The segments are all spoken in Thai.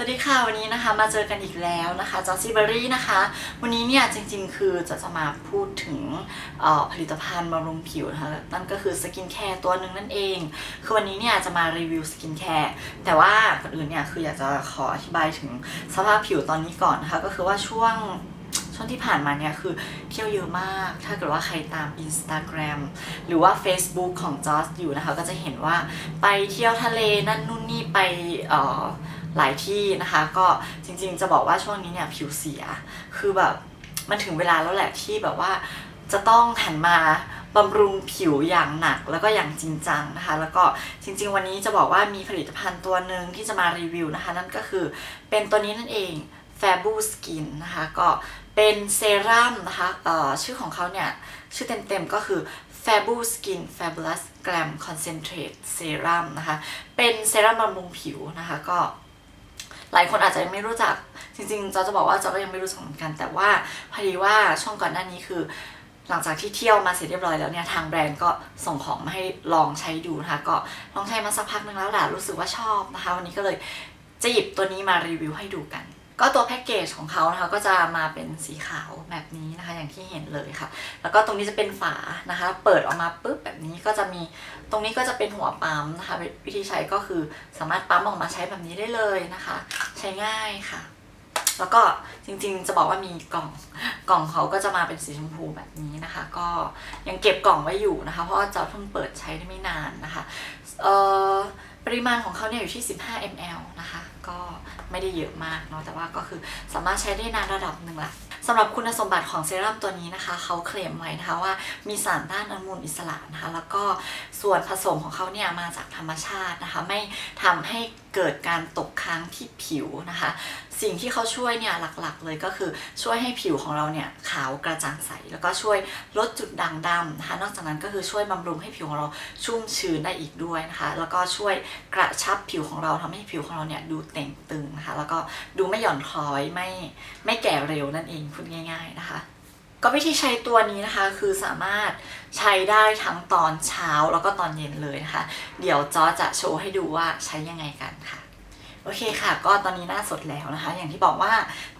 สวัสดีค่ะวันนี้นะคะมาเจอกันอีกแล้วนะคะจอซี่เบอรี่นะคะ วันนี้เนี่ยจริงๆ คือจะจะมาพูดถึงออผลิตภัณฑ์บำรุงผิวนะคะนั่นก็คือสกินแคร์ตัวหนึ่งนั่นเอง คือวันนี้เนี่ยจะมารีวิวสกินแคร์แต่ว่าก่อนอื่นเนี่ยคืออยากจะขออธิบายถึงสภาพผิวตอนนี้ก่อนนะคะก็คือว่าช่วง ช่วงที่ผ่านมาเนี่ยคือเที่ยวเยอะมาก ถ้าเกิดว่าใครตาม Instagram หรือว่า Facebook ของจอสอยู่นะคะ ก็จะเห็นว่าไปเที่ยวทะเลนั่นนู่นนี่ไปเอ่อหลายที่นะคะ ก็จริงๆจะบอกว่าช่วงนี้เนี่ยผิวเสีย คือแบบมันถึงเวลาแล้วแหละที่แบบว่าจะต้องหันมาบำรุงผิวอย่างหนักแล้วก็อย่างจริงจังนะคะ แล้วก็จริง ๆ วันนี้จะบอกว่ามีผลิตภัณฑ์ตัวหนึ่งที่จะมารีวิวนะคะ นั่นก็คือเป็นตัวนี้นั่นเอง f a b u Skin นะคะก็เป็นเซรั่มนะคะเอ่อชื่อของเขาเนี่ย ชื่อเต็มๆก็คือ f a b u Skin Fabulous Glam Concentrate Serum นะคะเป็นเซรั่มบำรุงผิวนะคะก็หลายคนอาจจะยังไม่รู้จักจริงๆจอจะบอกว่าจอก็ยังไม่รู้จักเหมือนกันแต่ว่าพอดีว่าช่วงก่อนหน้านี้คือหลังจากที่เที่ยวมาเสร็จเรียบร้อยแล้วเนี่ยทางแบรนด์ก็ส่งของมาให้ลองใช้ดูนะคะก็ลองใช้มาสักพักนึงแล้วแหละรู้สึกว่าชอบนะคะ วันนี้ก็เลยจะหยิบตัวนี้มารีวิวให้ดูกัน ก็ตัวแพ็กเกจของเขานะคะก็จะมาเป็นสีขาวแบบนี้นะคะ อย่างที่เห็นเลยค่ะ แล้วก็ตรงนี้จะเป็นฝานะคะ เปิดออกมาปุ๊บแบบนี้ก็จะมีตรงนี้ก็จะเป็นหัวปั๊มนะคะ วิธีใช้ก็คือสามารถปั๊มออกมาใช้แบบนี้ได้เลยนะคะ ใช้ง่ายค่ะ แล้วก็จริงๆจะบอกว่ามีกล่องกล่องเขาก็จะมาเป็นสีชมพูแบบนี้นะคะ ก็ยังเก็บกล่องไว้อยู่นะคะ เพราะว่าจอเพิ่งเปิดใช้ได้ไม่นานนะคะเอ่อปริมาณของเขาเนี่ยอยู่ที่ 15 ml นะคะ ไม่ได้เยอะมากเนาะแต่ว่าก็คือสามารถใช้ได้นานระดับหนึ่งละสำหรับคุณสมบัติของเซรั่มตัวนี้นะคะ เขาเคลมไว้นะคะว่ามีสารต้านอนุมูลอิสระนะคะแล้วก็ส่วนผสมของเขาเนี่ยมาจากธรรมชาตินะคะ ไม่ทำให้เกิดการตกค้างที่ผิวนะคะ สิ่งที่เขาช่วยเนี่ยหลักๆ เลยก็คือช่วยให้ผิวของเราเนี่ยขาวกระจ่างใส แล้วก็ช่วยลดจุดด่างดำนะคะนอกจากนั้นก็คือช่วยบำรุงให้ผิวของเราชุ่มชื้นได้อีกด้วยนะคะแล้วก็ช่วยกระชับผิวของเราทำให้ผิวของเราเนี่ยดูเต่งตึงนะคะแล้วก็ดูไม่หย่อนคล้อยไม่ไม่แก่เร็วนั่นเองพูดง่าย ๆนะคะก็วิธีใช้ตัวนี้นะคะคือสามารถใช้ได้ทั้งตอนเช้าแล้วก็ตอนเย็นเลยนะคะ เดี๋ยวจอจะโชว์ให้ดูว่าใช้ยังไงกันค่ะ โอเคค่ะ ก็ตอนนี้หน้าสดแล้วนะคะ อย่างที่บอกว่า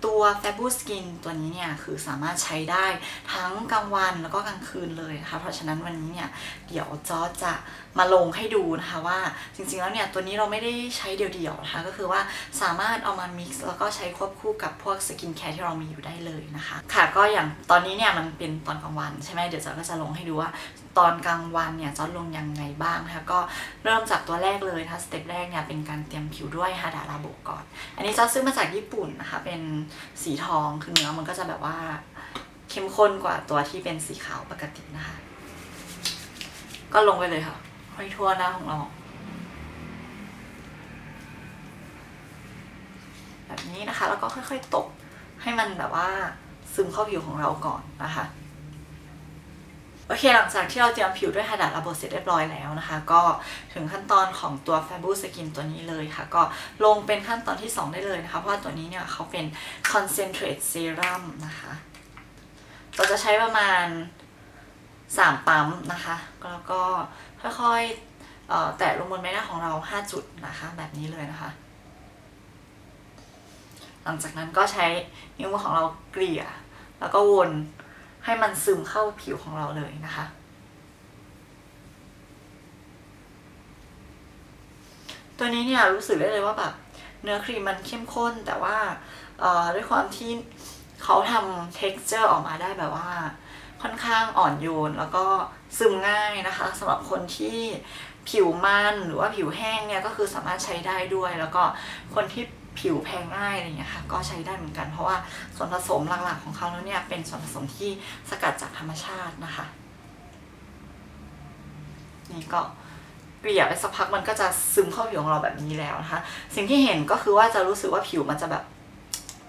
ตัว f a b u Skin ตัวนี้เนี่ย คือสามารถใช้ได้ทั้งกลางวันแล้วก็กลางคืนเลยนะคะ เพราะฉะนั้นวันนี้เนี่ย เดี๋ยวจอจะมาลงให้ดูนะคะว่าจริงๆแล้วเนี่ย ตัวนี้เราไม่ได้ใช้เดี่ยวๆนะคะ ก็คือว่าสามารถเอามา mix แล้วก็ใช้ควบคู่กับพวกสกินแคร์ที่เรามีอยู่ได้เลยนะคะ ค่ะก็อย่างตอนนี้เนี่ยมันเป็นตอนกลางวันใช่ไหมเดี๋ยวจอก็จะลงให้ดูว่า ตอนกลางวันเนี่ยจอลงยังไงบ้างนะคะก็เริ่มจากตัวแรกเลยนะคะสเต็ปแรกเนี่ยเป็นการเตรียมผิวด้วยฮาดาราโบก่อน อันนี้จอซื้อมาจากญี่ปุ่นนะคะเป็นสีทองคือเนื้อมันก็จะแบบว่าเข้มข้นกว่าตัวที่เป็นสีขาวปกตินะคะ ก็ลงไปเลยค่ะห้อยทั่วหน้าของเรา แบบนี้นะคะแล้วก็ค่อยๆตบให้มันแบบว่าซึมเข้าผิวของเราก่อนนะคะ โอเคหลังจากที่เราเตรียมผิวด้วยฮาดาระบบเสร็จเรียบร้อยแล้วนะคะ ก็ถึงขั้นตอนของตัว f a b u Skin ตัวนี้เลยค่ะ ก็ลงเป็นขั้นตอนที่ 2 ได้เลยนะคะ เพราะตัวนี้เนี่ยเขาเป็น concentrate serum นะคะเราจะใช้ประมาณ 3 ปั๊มนะคะแล้วก็ค่อยๆแตะลงบนใบหน้าของเรา 5 จุดนะคะ แบบนี้เลยนะคะ หลังจากนั้นก็ใช้นิ้วมือของเราเกลี่ย แล้วก็วน ให้มันซึมเข้าผิวของเราเลยนะคะ ตัวนี้เนี่ยรู้สึกได้เลยว่าแบบเนื้อครีมมันเข้มข้นแต่ว่าด้วยความที่เขาทำ texture ออกมาได้แบบว่า ค่อนข้างอ่อนโยน แล้วก็ซึมง่ายนะคะสำหรับคนที่ผิวมันหรือว่าผิวแห้งเนี่ยก็คือสามารถใช้ได้ด้วย แล้วก็คนที่ผิวแพ้ง่ายอะไรอย่างเงี้ยค่ะก็ใช้ได้เหมือนกัน เพราะว่าส่วนผสมหลักๆของเขาแล้วเนี่ยเป็นส่วนผสมที่สกัดจากธรรมชาตินะคะ นี่ก็เกลี่ยไปสักพักมันก็จะซึมเข้าผิวของเราแบบนี้แล้วนะคะ สิ่งที่เห็นก็คือว่าจะรู้สึกว่าผิวมันจะแบบ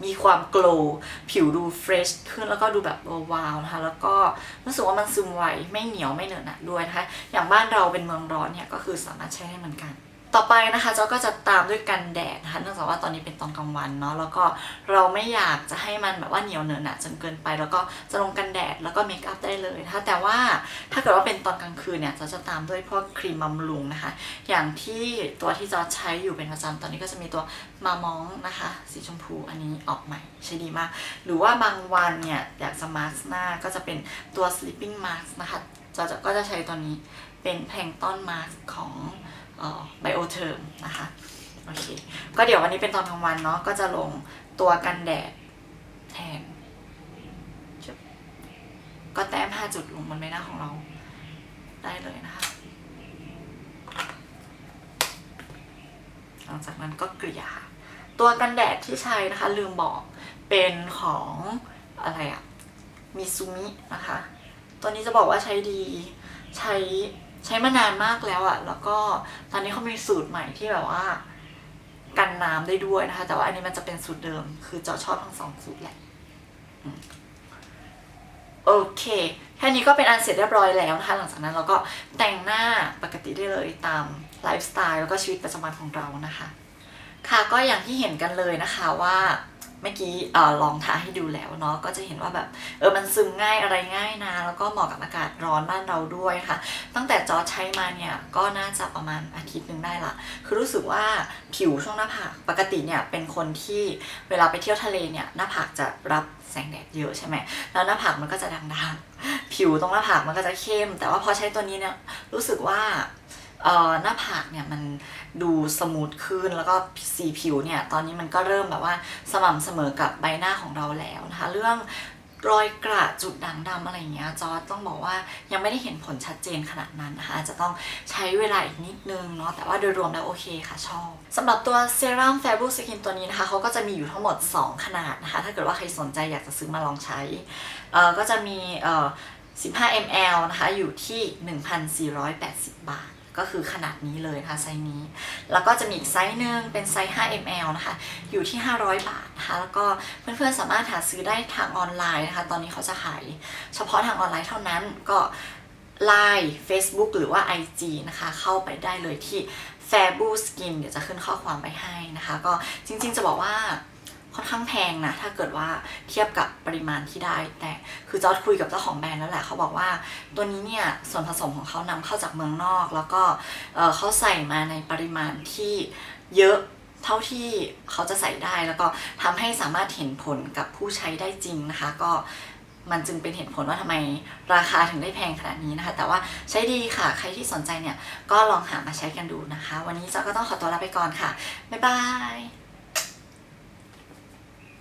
มีความโกลผิวดูเฟรชขึ้นแล้วก็ดูแบบวาวๆนะคะ แล้วก็รู้สึกว่ามันซึมไวไม่เหนียวไม่เหนอะหนะด้วยนะคะ อย่างบ้านเราเป็นเมืองร้อนเนี่ยก็คือสามารถใช้ได้เหมือนกัน ต่อไปนะคะเจ้าก็จะตามด้วยกันแดดนะคะเนื่องจากว่าตอนนี้เป็นตอนกลางวันเนาะแล้วก็เราไม่อยากจะให้มันแบบว่าเหนียวเหนอะหนะจนเกินไป แล้วก็จะลงกันแดดแล้วก็เมคอัพได้เลยนะคะแต่ว่าถ้าเกิดว่าเป็นตอนกลางคืนเนี่ยเจะจะตามด้วยพวกครีมบำรุงนะคะ อย่างที่ตัวที่จอใช้อยู่เป็นประจำตอนนี้ก็จะมีตัวมามองนะคะ สีชมพูอันนี้ออกใหม่ใช้ดีมาก หรือว่าบางวันเนี่ยอยากจะมาสหน้าก็จะเป็นตัว sleeping mask นะคะจอจะก็จะใช้ตัวนี้เป็นแพลงต้นมาสของ ไบโอเทอร์มนะคะโอเคก็เดี๋ยววันนี้เป็นตอนกลางวันเนาะก็จะลงตัวกันแดดแทน ก็แต้ม 5 จุดลงบนใบหน้าของเราได้เลยนะคะหลังจากนั้นก็เกลี่ยค่ะตัวกันแดดที่ใช้นะคะลืมบอกเป็นของอะไรอะมิซูมินะคะ ตัวนี้จะบอกว่าใช้ดีใช้ ใช้มานานมากแล้วอะแล้วก็ตอนนี้เขามีสูตรใหม่ที่แบบว่า กันน้ำได้ด้วยนะคะ แต่ว่าอันนี้มันจะเป็นสูตรเดิม คือเจอชอบทั้งสองสูตรแหละโอเค แค่นี้ก็เป็นอันเสร็จเรียบร้อยแล้วนะคะ หลังจากนั้นเราก็แต่งหน้าปกติได้เลยตามไลฟ์สไตล์แล้วก็ชีวิตประจำวันของเรานะคะ ค่ะก็อย่างที่เห็นกันเลยนะคะว่า เมื่อกี้อลองทาให้ดูแล้วเนาะก็จะเห็นว่าแบบเออมันซึมง่ายอะไรง่ายนะแล้วก็เหมาะกับอากาศร้อนบ้านเราด้วยค่ะ ตั้งแต่จอใช้มาเนี่ยก็น่าจะประมาณอาทิตย์หนึ่งได้ละคือรู้สึกว่าผิวช่วงหน้าผากปกติเนี่ยเป็นคนที่เวลาไปเที่ยวทะเลเนี่ยหน้าผากจะรับแสงแดดเยอะใช่ไหมแล้วหน้าผากมันก็จะด่างๆผิวตรงหน้าผากมันก็จะเข้ม แต่ว่าพอใช้ตัวนี้เนี่ยรู้สึกว่า หน้าผากเนี่ยมันดูสมูทขึ้นแล้วก็สีผิวเนี่ยตอนนี้มันก็เริ่มแบบว่าสม่ำเสมอกับใบหน้าของเราแล้วนะคะ เรื่องรอยกระจุดด่างดำอะไรอย่างเงี้ยจอต้องบอกว่ายังไม่ได้เห็นผลชัดเจนขนาดนั้นนะคะอาจจะต้องใช้เวลาอีกนิดนึงเนาะแต่ว่าโดยรวมแล้วโอเคค่ะชอบสำหรับตัวเซรั่ม Fabric Skin ตัวนี้นะคะเขาก็จะมีอยู่ทั้งหมด 2 ขนาดนะคะ ถ้าเกิดว่าใครสนใจอยากจะซื้อมาลองใช้เอ่อก็จะมีเอ่อ15 ml นะคะอยู่ที่ 1,480 บาท ก็คือขนาดนี้เลยนะคะไซส์นี้ แล้วก็จะมีอีกไซส์หนึ่งเป็นไซส์ 5 ml นะคะ อยู่ที่ 500 บาทนะคะ แล้วก็เพื่อนๆสามารถหาซื้อได้ทางออนไลน์นะคะ ตอนนี้เขาจะขายเฉพาะทางออนไลน์เท่านั้น ก็ Line Facebook หรือว่า IG นะคะ เข้าไปได้เลยที่ f a b u Skin เดี๋ยวจะขึ้นข้อความไปให้นะคะ ก็จริงๆจะบอกว่า ค่อนข้างแพงนะถ้าเกิดว่าเทียบกับปริมาณที่ได้ แต่คือจอร์ดคุยกับเจ้าของแบรนด์แล้วแหละเขาบอกว่าตัวนี้เนี่ยส่วนผสมของเขานำเข้าจากเมืองนอก แล้วก็เเขาใส่มาในปริมาณที่เยอะเท่าที่เขาจะใส่ได้แล้วก็ทำให้สามารถเห็นผลกับผู้ใช้ได้จริงนะคะ ก็มันจึงเป็นเหตุผลว่าทำไมราคาถึงได้แพงขนาดนี้นะคะ แต่ว่าใช้ดีค่ะ ใครที่สนใจเนี่ยก็ลองหามาใช้กันดูนะคะ วันนี้จอร์จก็ต้องขอตัวลาไปก่อนค่ะ บ๊ายบาย